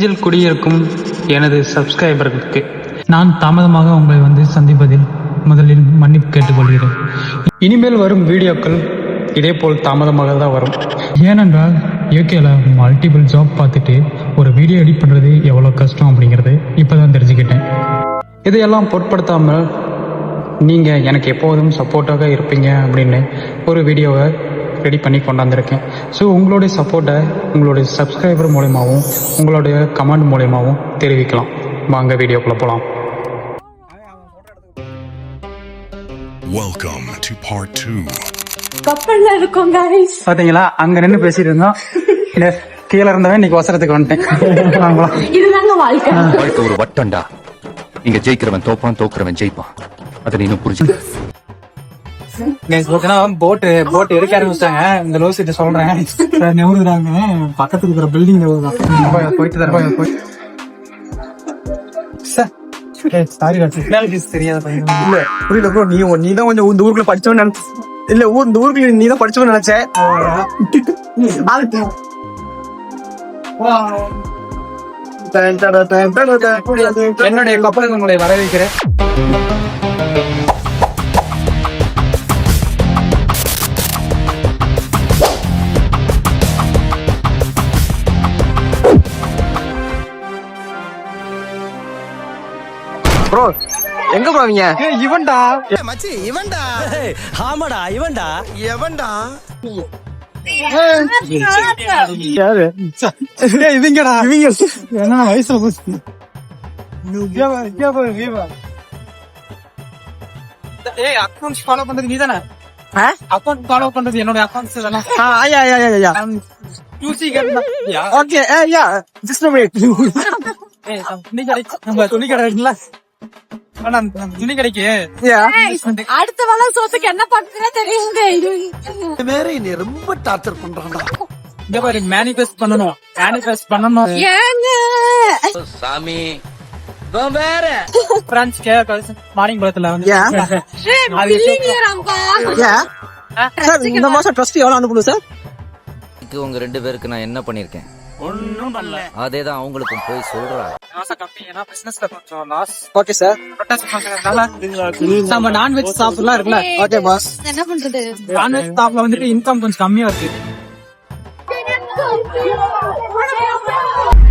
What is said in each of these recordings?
நெஞ்சில் குடியிருக்கும் எனது சப்ஸ்கிரைபர்களுக்கு நான் தாமதமாக உங்களை வந்து சந்திப்பதில் முதலில் மன்னிப்பு கேட்டுக்கொள்கிறேன். இனிமேல் வரும் வீடியோக்கள் இதேபோல் தாமதமாக தான் வரும். ஏனென்றால் யூகேல மல்டிபிள் ஜாப் பார்த்துட்டு ஒரு வீடியோ எடிட் பண்ணுறது எவ்வளோ கஷ்டம் அப்படிங்கிறது இப்போ தான் தெரிஞ்சுக்கிட்டேன். இதையெல்லாம் பொருட்படுத்தாமல் நீங்கள் எனக்கு எப்போதும் சப்போர்ட்டாக இருப்பீங்க அப்படின்னு ஒரு வீடியோவை ரெடி பண்ணி கொண்டாந்துருக்கேன். ஸோ உங்களுடைய சப்போர்ட்டை உங்களுடைய சப்ஸ்கிரைபர் மூலயமாவும் உங்களுடைய கமெண்ட் மூலயமாவும் தெரிவிக்கலாம். வாங்க வீடியோக்குள்ளே போகலாம் Welcome to part two. கப்பல்ல இருக்கோம் guys. பார்த்தீங்களா அங்கே நின்று பேசிட்டு இருந்தோம். இல்லை கீழே இருந்தவன் இன்னைக்கு அவசரத்துக்கு வந்துட்டேன். இதுதாங்க வாழ்க்கை. வாழ்க்கை ஒரு வட்டம்டா இங்க ஜெயிக்கிறவன் தோப்பான் தோக்குறவன் ஜெயிப்பான். அதை நீ இன்னும் புரிஞ்சு போட்டு போட்டு எடுக்க ஆரம்பிச்சிட்டாங்க. இந்த லோஸ் கிட்ட சொல்றேன். நெவுறாங்க பக்கத்துல இருக்கிற பில்டிங் நெவுறாங்க போயிட்டு தரேன் போய் சாரி தெரியாத பையன்? இல்ல புரியல ப்ரோ நீ நீ தான் கொஞ்சம் இந்த ஊருக்குள்ள படிச்சவன் நினைச்ச இல்ல ஊர் இந்த ஊருக்குள்ள நீ தான் படிச்சவன். என்னுடைய கப்பலுக்கு உங்களை வரவேற்கிறேன். ப்ரோ அவங்க இவன்டா. மச்சி இவன்டா. ஆமாடா இவன்டா. எவன்டா? யாரு? இவங்கடா. இவங்க என்ன வயசுல போச்சு. ஏய் அக்கௌண்ட்ஸ் ஃபாலோ பண்றது நீதானே? அக்கௌண்ட் ஃபாலோ பண்றது என்னோட அக்கௌண்ட்ஸ் தானே? ஆ ஐயா ஐயா ஐயா ஐயா யூசி ஓகே ஐயா ஜஸ்ட் மினிட் துணி கடை நம்ம துணி கடை இருக்குல்ல ஆனா, அந்த துணி கடைக்கு. யா அடுத்த சோத்துக்கு என்ன பண்றதுன்னு தெரியுங்க வேற என்னை ரொம்ப டார்ச்சர் பண்றான்டா. இந்த மாதிரி மேனிஃபெஸ்ட் பண்ணணும். மேனிஃபெஸ்ட் பண்ணணும். ஏங்க. பிரான்ச் கே மார்னிங் படத்துல வந்து இந்த மாசம் ட்ரஸ்ட் எவ்வளவு அனுப்பணும் சார்? உங்க ரெண்டு பேருக்கு நான் என்ன பண்ணிருக்கேன் ஒண்ணும் பண்ணல. அதே தான் அவங்களுக்கும் போய் லாஸ் ஓகே சார் நம்ம நான்வெஜ் சாப்பிடலாம் இருக்குல்ல? ஓகே பாஸ் என்ன பண்றது? நான்வெஜ் ஸ்டாப்ல வந்துட்டு இன்கம் கொஞ்சம் கம்மியா இருக்கு.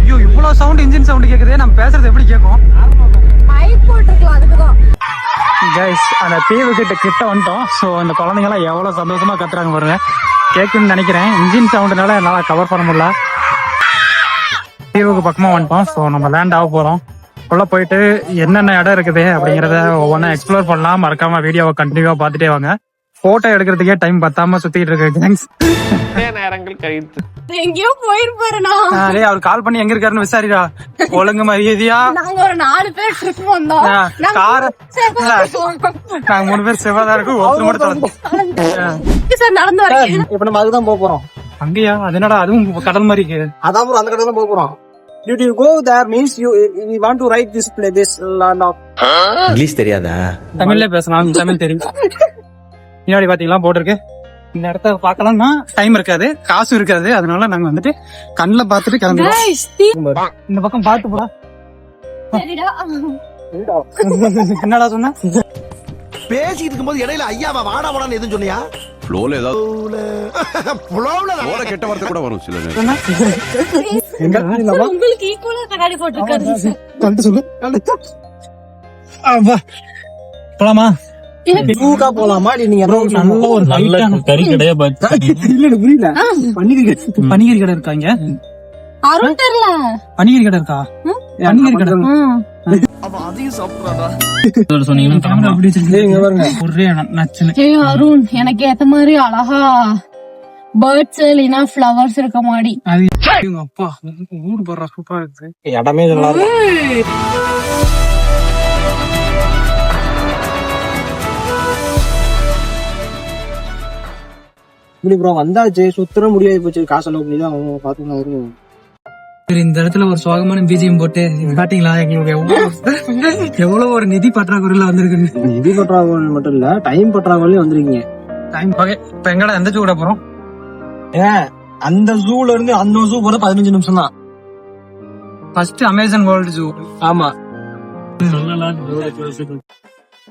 ஐயோ இவ்வளவு சவுண்ட் இன்ஜின் சவுண்ட் கேக்குதே. நம்ம பேசுறது எப்படி கேட்கும்? மைக் போட்டிருக்கலாம் அதுக்குதான். கைஸ் அந்த தீவு கிட்ட கிட்ட வந்துட்டோம். ஸோ அந்த குழந்தைங்க எல்லாம் எவ்வளவு சந்தோஷமா கத்துறாங்க பாருங்க. கேக்குன்னு நினைக்கிறேன். இன்ஜின் சவுண்டுனால என்னால கவர் பண்ண முடியல. தீவுக்கு பக்கமா வந்துட்டோம் ஸோ நம்ம லேண்ட் ஆக போறோம். உள்ள போயிட்டு என்னென்ன இடம் இருக்குது அப்படிங்கறத ஒவ்வொன்றா எக்ஸ்ப்ளோர் பண்ணலாம். மறக்காம வீடியோவை கண்டினியூவா பார்த்துட்டே வாங்க. போட்டோ எடுக்கிறதுக்கே டைம் பத்தாம சுத்திட்டு இருக்கு கேங்ஸ் எங்கேயோ போயிருப்பாரு நான் டேய் அவர் கால் பண்ணி எங்க இருக்காருன்னு விசாரிடா. ஒழுங்கு மரியாதையா? நாங்க ஒரு நாலு பேர் ட்ரிப் வந்தோம். கார- நாங்க மூணு பேர் செவ்வாதா இருக்கு ஒருத்தர் மட்டும். சார் நடந்து வரீங்க? இப்ப நம்ம அதுதான் போக போறோம். அங்கேயா? அது என்னடா அதுவும் கடல் மாதிரி இருக்கு அதான் அந்த கடை தான் போக போறோம். Did you go there means you you want to write this play this land of. English தெரியாதா? தமிழ்ல பேசலாம் தமிழ் தெரியும். பின்னாடி பாத்தீங்களா போட்டிருக்கு இந்த இடத்த பார்க்கலாம்னா டைம் இருக்காது காசு இருக்காது. அதனால நாங்க வந்துட்டு கண்ணுல பார்த்துட்டு தீ- இந்த பக்கம் பார்த்து போடா. என்னடா சொன்ன? பேசிட்டு இருக்கும்போது இடையில ஐயாவா வாடா வாடான்னு எதுவும் சொன்னியா? ஃப்ளோல ஏதாவது ஃப்ளோல கெட்ட வார்த்தை கூட வரும் சில நேரம். உங்களுக்கு ஈக்குவலா கண்ணாடி போட்டிருக்காரு சார். கண்டு சொல்லு போலாமா? டூக்கா போலாமா? நீங்க நல்ல ஒரு நல்ல கறி கடையா இல்ல எனக்கு புரியல. பண்ணிருக்கேன் பனிகரி கடை. இருக்கா இங்க? அருண் தெரியல. பனிகரி கடை இருக்கா? பனிகரி கடை. அவன் அதையும் சாப்பிடுறாடா சொன்னீங்கன்னா அப்படி ஒரே அருண் எனக்கு ஏத்த மாதிரி அழகா பேர்ட்ஸ் இல்லைன்னா ஃபிளவர்ஸ் இருக்க மாதிரி. அப்பா ஊடு போடுறா சூப்பரா இருக்கு. இடமே நல்லா இப்படி ப்ரோ வந்தாச்சு சுத்தர முடியாது போச்சு. காசு செலவு பண்ணி தான் அவங்க பாத்துக்கலாம் வரும் இந்த இடத்துல ஒரு சோகமான பிஜிஎம் போட்டு பாத்தீங்களா? எங்களுக்கு எவ்வளவு எவ்வளவு ஒரு நிதி பற்றாக்குறையில வந்திருக்கு நிதி பற்றாக்குறை மட்டும் இல்ல டைம் பற்றாக்குறையும் வந்திருக்கீங்க. டைம் இப்ப எங்கடா எந்த கூட போறோம்? ஏன் அந்த ஜூல இருந்து அந்த ஜூ போற பதினஞ்சு நிமிஷம் தான். ஃபர்ஸ்ட் அமேசான் வேர்ல்டு ஜூ ஆமா.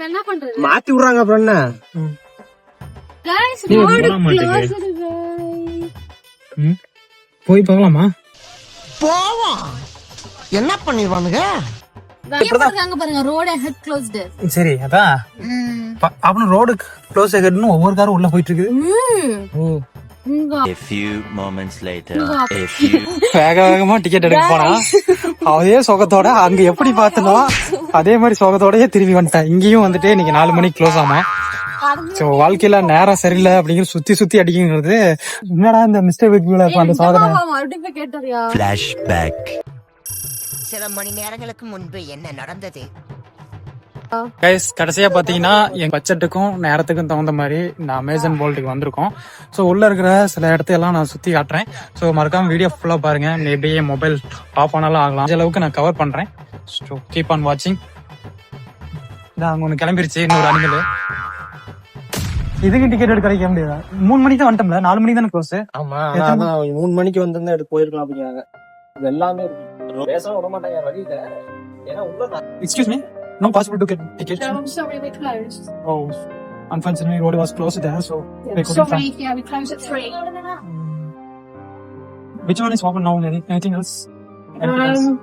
என்ன பண்றது? மாத்தி விடுறாங்க அப்புறம் என்ன. போய் பார்க்கலாமா போவோம். என்ன பண்ணிடுவானுங்க? பாருங்க, அங்க பாருங்க ரோட் ஹெட் க்ளோஸ்டு சரி அதான். அப்புறம் ரோடு க்ளோஸ் ஆகிடுன்னு ஒவ்வொரு காரும் உள்ள போயிட்டு இருக்குது A few moments later, a few வேக வேகமா டிக்கெட் எடுக்க போனா அதே சுகத்தோட அங்க எப்படி பார்த்தனோ அதே மாதிரி சுகத்தோடயே திரும்பி வந்துட்டேன். இங்கேயும் வந்துட்டு இன்னைக்கு நாலு மணிக்கு க்ளோஸ் ஆமா சோ வாழ்க்கையில நேரம் சரியில்லை அப்படிங்கிற சுத்தி சுத்தி அடிக்குங்கிறது என்னடா இந்த மிஸ்டர் விக்ல அந்த சாதனை. சில மணி நேரங்களுக்கு முன்பு என்ன நடந்தது? கைஸ் கடைசியா பாத்தீங்கன்னா என் பட்ஜெட்டுக்கும் நேரத்துக்கும் தகுந்த மாதிரி இந்த அமேசான் வேர்ல்டுக்கு வந்திருக்கோம். ஸோ உள்ள இருக்கிற சில இடத்தையெல்லாம் நான் சுத்தி காட்டுறேன். ஸோ மறக்காம வீடியோ ஃபுல்லா பாருங்க. மேபி என் மொபைல் ஆஃப் ஆனாலும் ஆகலாம். அந்த அளவுக்கு நான் கவர் பண்றேன். ஸோ கீப் ஆன் வாட்சிங் இதான் அங்க ஒன்று கிளம்பிருச்சு. இன்னொரு அனிமல். இதுக்கு டிக்கெட் எடுக்க கிடைக்க முடியாது மூணு மணிக்கு தான் வந்துட்டோம்ல நாலு மணிக்கு தானே க்ளோஸ் ஆமா ஆனா அதான் அவங்க மூணு மணிக்கு வந்திருந்தா எடுத்து போயிருக்கலாம் அப்படிங்கிறாங்க இது எல்லாமே இருக்கு பேச விட மாட்டாங்க வழி இல்ல ஏன்னா உள்ள நான் excuse me no possible to get ticket No, I'm sorry, we're closed. Oh unfortunately road was closed there so they couldn't Sorry, find yeah, we close at three. which one is open now Any- anything else Anything else? Um,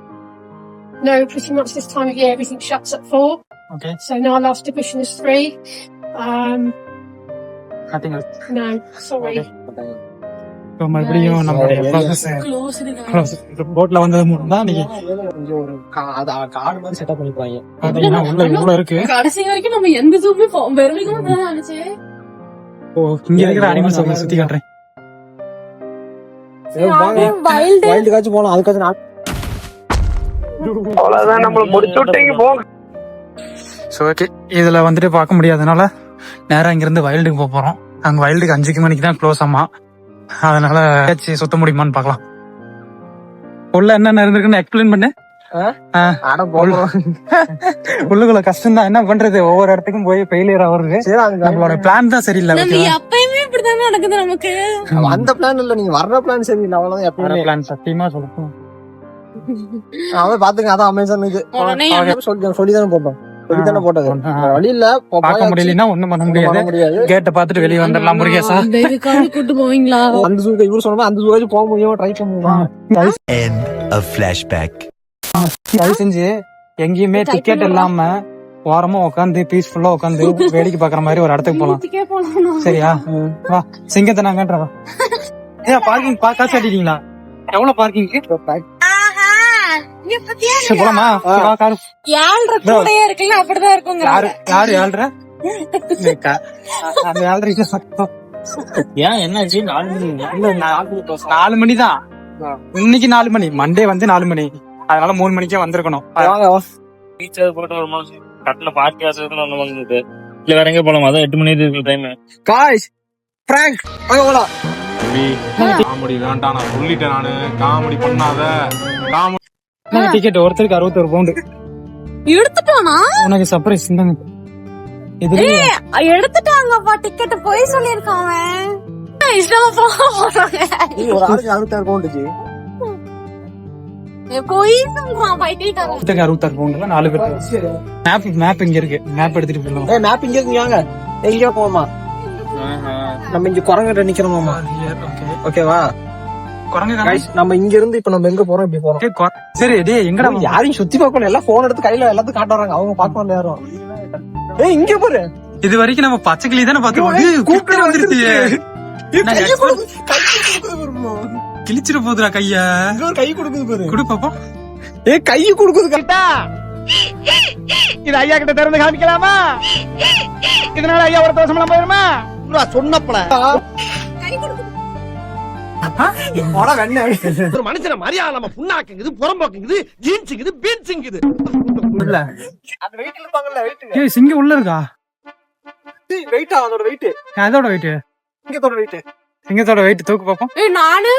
no, pretty much this time of year everything shuts at four. okay So now our last division is three. Um, no, sorry. இப்போ மறுபடியும் நம்மளுடைய process. போட்ல வந்தது மூலம் தான் நீங்க கொஞ்சம் ஒரு காடு மாதிரி செட்டப் பண்ணிப்பாங்க பாத்தீங்கன்னா உள்ள இவ்வளவு இருக்கு? கடைசி வரைக்கும் நம்ம எந்த ஜூமே வெறும் தான் நினைச்சு ஓ இங்க இருக்கிற அனிமல்ஸ் அவங்க சுத்தி காட்டுறேன். வைல்டு வைல்டு காச்சும் போகலாம் அதுக்காச்சும் நான் ஸோ ஓகே இதுல வந்துட்டு பார்க்க முடியாதனால நேரா இங்கிருந்து வயல்டுக்கு போக போறோம். அங்க வயல்டுக்கு அஞ்சுக்கு மணிக்கு தான் க்ளோஸ் ஆமா. அதனால ஏதாச்சும் சுத்த முடியுமான்னு பார்க்கலாம். உள்ள என்னென்ன இருந்திருக்குன்னு எக்ஸ்பிளைன் பண்ணு. உள்ளுக்குள்ள கஷ்டம் தான் என்ன பண்றது? ஒவ்வொரு இடத்துக்கும் போய் ஃபெயிலியர் ஆகுறது. நம்மளோட பிளான் தான் சரியில்லை எப்பயுமே இப்படிதானே நடக்குது நமக்கு. அந்த பிளான் இல்ல நீங்க வர்ற பிளான் சரி இல்லை அவ்வளவுதான் எப்பயுமே. பிளான் சத்தியமா சொல்லணும் அவன் பாத்துங்க அதான் அமேசான் இது. சொல்லி தானே போட்டோம். சொல்லி தானே போட்டது? ஆ. வேற வழி இல்ல போ- பார்க்க. முடியலன்னா ஒண்ணும் பண்ண முடியாது. முடியாது. கேட்ட பார்த்துட்டு வெளியே வந்துடலாம் முருகேசா. கூட்டு போவீங்களா? அந்த சூக்கு இவரு சொன்னா அந்த சூக்காச்சும் போக முடியும்? ட்ரை பண்ணுவோம் செஞ்சு. எங்கேயுமே டிக்கெட் இல்லாம ஓரமா உட்காந்து பீஸ்ஃபுல்லா உட்காந்து வேடிக்கை பாக்குற மாதிரி ஒரு இடத்துக்கு போலாம். சரியா? வா சிங்கத்தை நான் காட்டுறேன் வா. ஏன் பார்க்கிங் காசு கட்டிட்டீங்களா? எவ்வளவு பார்க்கிங் போலாமா? சரி, வா காரு. ஏழ்ரை கூடயே இருக்குல்ல அப்படிதான் இருக்குங்க யாரு யாரு ஏழ்ற? அந்த ஏன் என்ன நாலு மணி நாலு மணி தான். இன்னைக்கு நாலு மணி. மண்டே வந்து நாலு மணி. அதனால மூணு மணிக்கே வந்திருக்கணும். ரீசார்ஜ் போட்டு ஒரு மாசம் கட்டில பார்ட்டி ஆசைன்னு ஒண்ணு வந்தது. இல்ல வேற எங்க போலாம்? அதான் எட்டு மணி இருக்கு டைம் காய்ஸ் பிராங்க் போலாம். காமெடி வேண்டாம். நான் சொல்லிட்டேன் நானு. காமெடி பண்ணாத. காமெடி டிக்கெட் ஒருத்தருக்கு அறுபத்தொரு பவுண்டு எடுத்துட்டானா? உனக்கு சர்ப்ரைஸ் இந்தாங்க. இது எடுத்துட்டாங்கப்பா டிக்கெட் போய் சொல்லிருக்கான் அவன். இஷ்டமா போறாங்க. பவுண்டுச்சு அறுபத்தாறு பவுண்டுல நாலு பேர். மேப் மேப் இங்க இருக்கு. மேப் எடுத்துட்டு போயிடலாம். ஏய் மேப் இங்க இருக்கு வாங்க. எங்கேயோ போமா நம்ம இங்க குரங்கிட்ட நிக்கிறோமாமா ஓகேவா நம்ம இங்க இருந்து இப்ப நம்ம எங்க போறோம்? இப்படி போறோம். சரி டேய் எங்கடா நம்ம யாரையும் சுத்தி பார்க்கணும். எல்லாம் போன் எடுத்து கையில எல்லாத்தையும் காட்ட வராங்க. அவங்க பார்க்கணும் யாரும். ஏய் இங்க பாரு. இது வரைக்கும் நம்ம பச்சை கிளி தானே ஏய், கூப்பிட்டு வந்துருச்சு. கிழிச்சிட போகுதுடா கைய. கை கொடுக்குது பாரு. குடு பாப்போம் ஏய் கை கொடுக்குது. கரெக்டா? இது ஐயா கிட்ட திறந்து காமிக்கலாமா? இதனால ஐயா ஒரு தோசம் போயிருமா? சொன்னப்பல. ஒரு மனுஷன மரியாதை நம்ம புண்ணாக்குங்குது புறம்போக்குங்குது ஜீன்ஸுங்குது பீன்ஸுங்குது. இல்ல. அந்த வெயிட் இருப்பாங்கல்ல வெயிட் ஏய் சிங்கம் உள்ள இருக்கா? வெயிட்டா அதோட வெயிட் அதோட வெயிட் இங்கத்தோட வெயிட் சிங்கத்தோட வெயிட் தூக்கு பாப்போம். ஏய் நானு?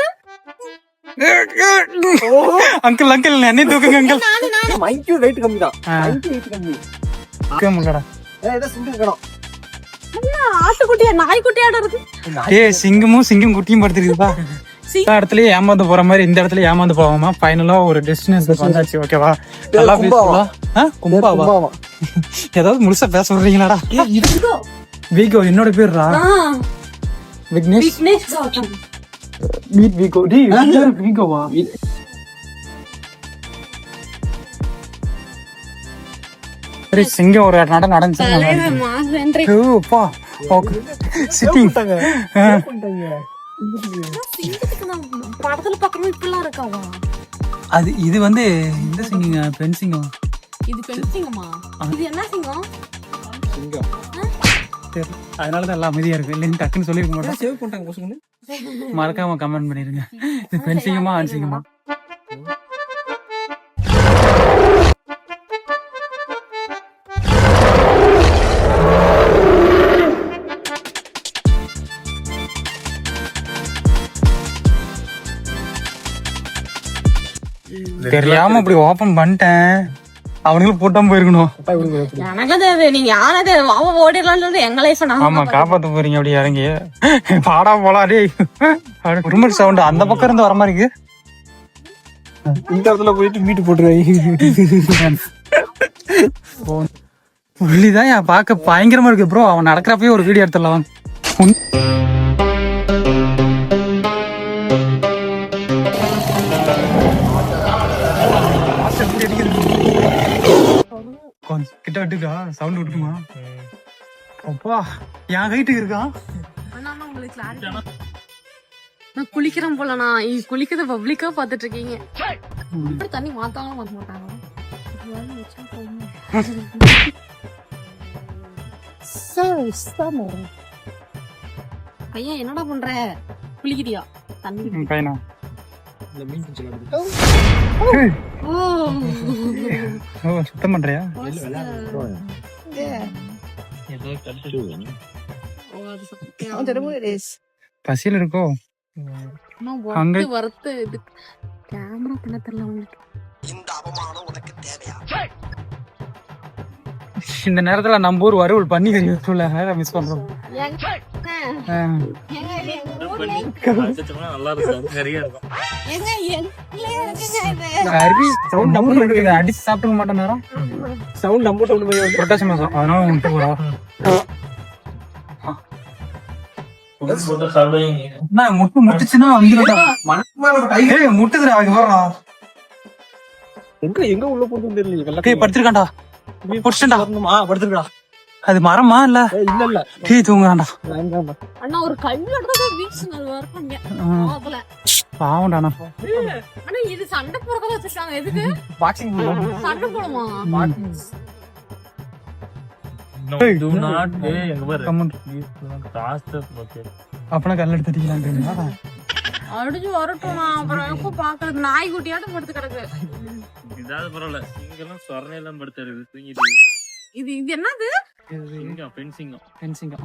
அங்கிள் அங்கிள் என்னையும் தூக்குங்க அங்கிள். மைக்கு வெயிட் கம்மி தான். ஆ. மைக்கு வெயிட் கம்மி. ஆட்டுக்குட்டியா? நாய்க்குட்டியாட இருக்கு. ஏய் சிங்கமும் சிங்கம் குட்டியும் படுத்துருக்குதா எல்லா இடத்துலயும் ஏமாந்து போற மாதிரி இந்த இடத்துல ஏமாந்து போவாமா? ஃபைனலா ஒரு டெஸ்டினேஷன் வந்தாச்சு ஓகேவா நல்லா பேசுவா கும்பாவா? ஏதாவது முழுசா பேச விடுறீங்களாடா வீகோ. என்னோட பேர்ரா? விக்னேஷ்? மீட் வீகோ. டி வீகோவா? சிங்கம் ஒரு நட நடந்துச்சு. ஓகே சிட்டிங் படத்துல இப்படிலாம் இருக்காவா அது இது வந்து இந்த சிங்கிங் பெண் சிங்கம் இது பெண் சிங்கமா இது என்ன சிங்கம் தெரியல. அதனாலதான் எல்லாம் அமைதியா இருக்கு இல்லைன்னு டக்குன்னு சொல்லிருக்க மாட்டேன் சேவ் பண்ணிட்டாங்க மறக்காம கமெண்ட் பண்ணிருங்க இது பெண் சிங்கமா ஆண் சிங்கமா தெரியாம இப்படி ஓபன் பண்ணிட்டேன். அவனுங்களும் போட்டாம போயிருக்கணும். எனக்கு தேவை நீங்க யாரா தேவை வாவ ஓடிடலாம்னு எங்க லைஃப் ஆமா காப்பாத்த போறீங்க அப்படி இறங்கி. பாடா போலா டேய் ரிமோட் சவுண்ட் அந்த பக்கம் இருந்து வர மாதிரி இருக்கு. இந்த இடத்துல போயிட்டு மீட்டு போட்டுருவாங்க புள்ளிதான் என் பார்க்க பயங்கரமா இருக்கு ப்ரோ அவன் நடக்கிறப்பயே ஒரு வீடியோ எடுத்துடலாம். உன்- கொஞ்சம் கிட்ட விட்டுக்கா சவுண்ட் விட்டுமா? அப்பா என் ஹைட்டுக்கு clarity. நான் குளிக்கிறேன் போல நான் இ- குளிக்கிறத பப்ளிக்கா பாத்துட்டு இருக்கீங்க இப்படி தண்ணி மாத்தாங்களும் மாத்த மாட்டாங்க? இது. பையன் என்னடா பண்ற? குளிக்கிறியா? தண்ணி ஓ. சுத்தம் பண்றியா? ஓ, அது சத்தியம். பசியில் இருக்கோ? அங்க- வறுத்து வறுத்து இது. கேமரா பண்ண தெரியல உங்களுக்கு. இந்த அவமானம் உனக்கு தேவையா? இந்த நேரத்துல நம்ம ஊர் வறுவல் பண்ணி கறி மிஸ் பண்றோம். அடிச்சு சாப்பிட்டுக்க மாட்டேன் நேரம் சவுண்ட் நம்ம சவுண்ட் போய் புரட்டாசி மாசம் அதனால முட்டை போறா. என்ன முட்டு முட்டுச்சுன்னா முட்டுதுடா அவங்க எங்க எங்க உள்ள போறது தெரியல படுத்துருக்காண்டா புடிச்சுடா படுத்துருக்கா அது மரமா இல்ல? இல்ல இல்ல. டீ தூங்குறான்டா. அண்ணா ஒரு கல் எடுத்தா அதுல பாவம்டாண்ணா. ஆனா இது சண்டை போறத வச்சிருக்காங்க. எதுக்கு? பாக்ஸிங் சண்டை போடுமா? அப்பனா கல் எடுத்து அடிச்சு வரட்டும் அப்புறம் எப்போ பாக்குறது நாய் குட்டியாட்டம் படுத்து கிடக்கு. இதாவது பரவாயில்ல. சிங்கெல்லாம் சொரணையெல்லாம் படுத்தாரு தூங்கிட்டு இது இது என்னது? சிங்கம் பெண் சிங்கம். ஃபென்சிங்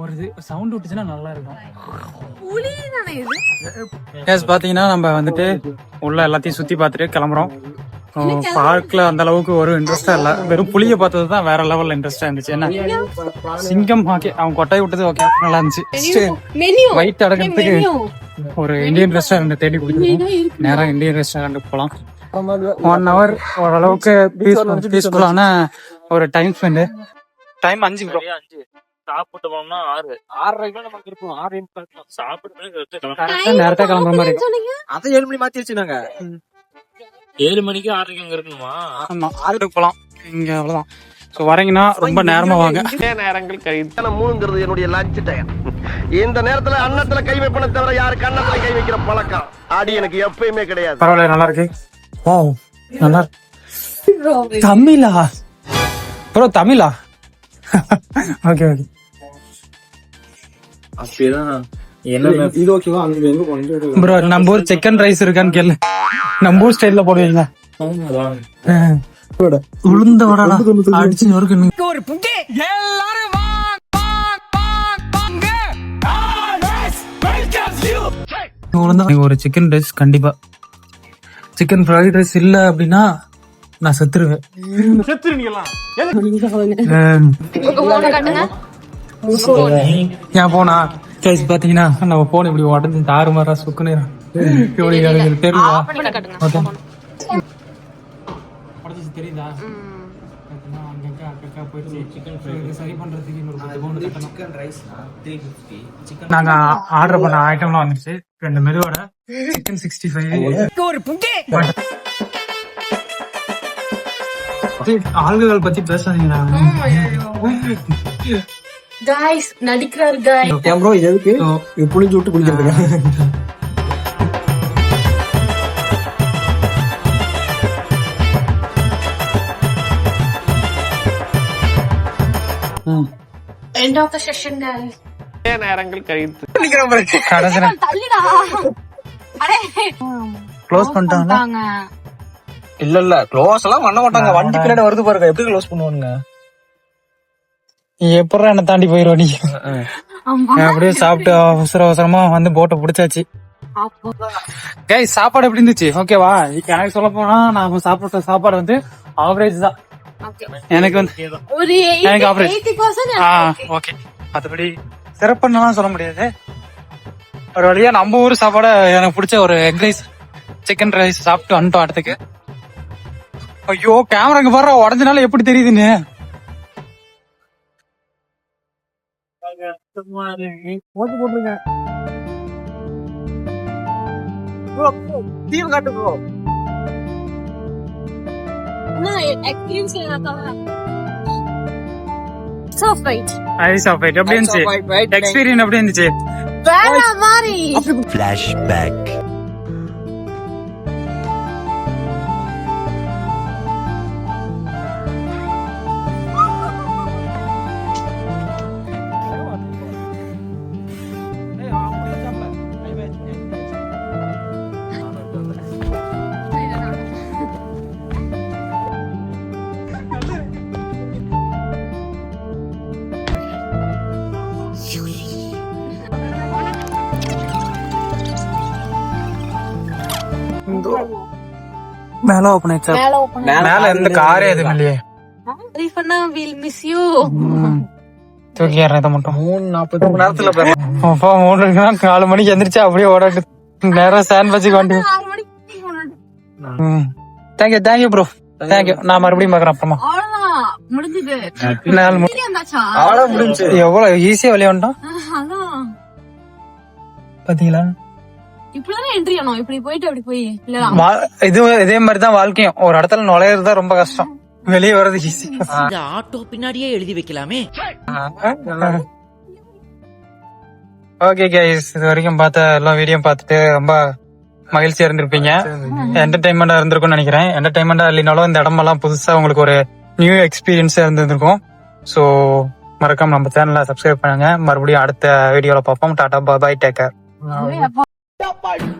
ஒரு இது சவுண்ட் விட்டுச்சுன்னா நல்லா இருக்கும் புலி தானே இது? கேஸ் பாத்தீங்கன்னா நம்ம வந்துட்டு உள்ள எல்லாத்தையும் சுத்தி பார்த்துட்டு கிளம்புறோம். பார்க்ல அந்த அளவுக்கு ஒரு இன்ட்ரெஸ்டா இல்ல. வெறும் புளிய பார்த்தது தான் வேற லெவல்ல இன்ட்ரெஸ்டா இருந்துச்சு. என்ன? சிங்கம்? ஓகே அவன் கொட்டாய் விட்டது ஓகே நல்லா இருந்துச்சு. வயிற்று அடக்கிறதுக்கு ஒரு இந்தியன் ரெஸ்டாரண்ட் தேடி கொடுத்துருக்கோம். நேரா இந்தியன் ரெஸ்டாரண்ட் போலாம். ஒன் ஹவர் ஓரளவுக்கு பீஸ்ஃபுல் பீஸ்ஃபுல்லான ஒரு டைம் ஸ்பெண்ட் டைம் அஞ்சு bro. சாப்பிட்டு போனோம்னா ஆறு. ஆறரைக்கு நமக்கு இருக்கும் ஆறு சாப்பிட்டு நேரத்தா கிளம்புற மாதிரி அதை ஏழு மணி மாத்தி வச்சு நாங்க. ஏழு மணிக்கு ஆறரைக்கு அங்க இருக்கணுமா? ஆமா ஆறுக்கு போலாம். இங்க அவ்வளவுதான். ஸோ வரீங்கன்னா ரொம்ப நேரமா வாங்க. நேரங்கள் கழித்து மூணுங்கிறது என்னுடைய லஞ்ச் டைம் இந்த நேரத்துல அன்னத்துல கை வைப்பன தவிர யாரு கண்ணத்துல கை வைக்கிற பழக்கம்? அடி எனக்கு எப்பயுமே கிடையாது. பரவாயில்ல நல்லா இருக்கு. ஓ நல்லா. தமிழா ப்ரோ தமிழா? Okay okay. இது ஓகேவா அங்க எங்க போனீங்க? ப்ரோ நம்ம ஊர் சிக்கன் ரைஸ் இருக்கான்னு கேளு. நம்ம ஊர் ஸ்டைல்ல போடுவீங்களா? உளுந்த வடடா அடிச்சு நொறுக்கு ஒரு புட்டி. எல்லாரும் உளுந்த ஒரு சிக்கன் ரைஸ் கண்டிப்பா. சிக்கன் ஃப்ரைட் ரைஸ் இல்ல அப்படின்னா நான் செத்துருவேன். ஏன் போனா? கைஸ் பாத்தீங்கன்னா நம்ம போன் இப்படி உடஞ்சு தாறு மாறா சுக்குனேறான் இப்படி தெரியுதா? தெரியுதா அங்கங்க அக்கா போயிடுச்சு. சிக்கன் ஃப்ரை சரி பண்றதுக்கு இன்னொரு பத்து பவுன் கட்டணும். Chicken rice three fifty chicken நாங்க ஆர்டர் பண்ண ஐட்டம்லாம் வந்துச்சு. ரெண்டு மெதுவோட சிக்கன் சிக்ஸ்டி ஃபைவ் ஆளுகள் பத்தி பேசாதீங்க. காய்ஸ் நடிக்கிறாரு காய் இது எதுக்கு? இது புளிஞ்சு விட்டு குளிக்கிறதுக்கு. எண்ட் ஆஃப் த செஷன் கடைசியில தள்ளிடா. அடே. க்ளோஸ் பண்ணிட்டாங்க. இல்ல இல்ல க்ளோஸ் எல்லாம் பண்ண மாட்டாங்க. வண்டி பின்னாடி வருது பாருங்க. எப்படி க்ளோஸ் பண்ணுவானுங்க? எப்பறம் என்ன தாண்டி போயிருவ நீ? அப்படியே சாப்பிட்டு அவசர அவசரமா வந்து போட்டை பிடிச்சாச்சு. அப்போ கை சாப்பாடு எப்படி இருந்துச்சு? ஓகேவா எனக்கு சொல்ல போனா நான் சாப்பிட்ட சாப்பாடு வந்து ஆவரேஜ் தான். ஓகே எனக்கு வந்து ஒரு எனக்கு பர்சன்ட் ஆ ஓகே மத்தபடி சிறப்புன்னு சொல்ல முடியாது. ஒரு வழியா நம்ம ஊர் சாப்பாடு எனக்கு பிடிச்ச ஒரு எக் ரைஸ் சிக்கன் ரைஸ் சாப்பிட்டு வந்துட்டோம் அடுத்துக்கு. ஐயோ கேமராங்க பாரு உடஞ்சனால எப்படி தெரியுதுன்னு? போட்டு போட்டுருங்க ப்ரோ தீவு காட்டு ப்ரோ எக்ஸ்பீரியன்ஸ் எப்படி இருந்துச்சு? Flashback. மேல ஓபன் ஆயிடுச்சா? மேல ஓபன் மேல எந்த காரே எதுவும் இல்லையே ரீஃபண்டா வில் மிஸ் யூ தூக்கி ஏறத மட்டும். மூணு நாற்பத்தி மூணு நேரத்துல அப்பா மூணு இருக்குன்னா நாலு மணிக்கு எந்திரிச்சு அப்படியே ஓடாட்டு. நேரம் ஸ்டாண்ட் வச்சுக்க வேண்டிய ஆறு மணிக்கு போனோம். தேங்க்யூ தேங்க்யூ ப்ரோ தேங்க்யூ நான் மறுபடியும் பாக்குறேன் அப்புறமா. எவ்வளவு ஈஸியா பாத்தீங்களா? இப்படிதானே என்ட்ரி ஆனோம்? இப்படி போயிட்டு அப்படி போய் இல்ல வா- இது இதே மாதிரி தான் வாழ்க்கையும். ஒரு இடத்துல நுழையிறது தான் ரொம்ப கஷ்டம். வெளியே வர்றது ஈஸி இந்த ஆட்டோ பின்னாடியே எழுதி வைக்கலாமே. ஓகே கைஸ் இது வரைக்கும் பார்த்த எல்லா வீடியோ பார்த்துட்டு ரொம்ப மகிழ்ச்சியா இருந்திருப்பீங்க என்டர்டைன்மெண்டா இருந்திருக்கும்னு நினைக்கிறேன். என்டர்டைன்மெண்டா இல்லைனாலும் இந்த இடமெல்லாம் புதுசா உங்களுக்கு ஒரு நியூ எக்ஸ்பீரியன்ஸா இருந்திருக்கும் ஸோ மறக்காம நம்ம சேனலை சப்ஸ்கிரைப் பண்ணுங்க. மறுபடியும் அடுத்த வீடியோல பார்ப்போம். டாடா பாய் டேக் கேர் Apaixonado.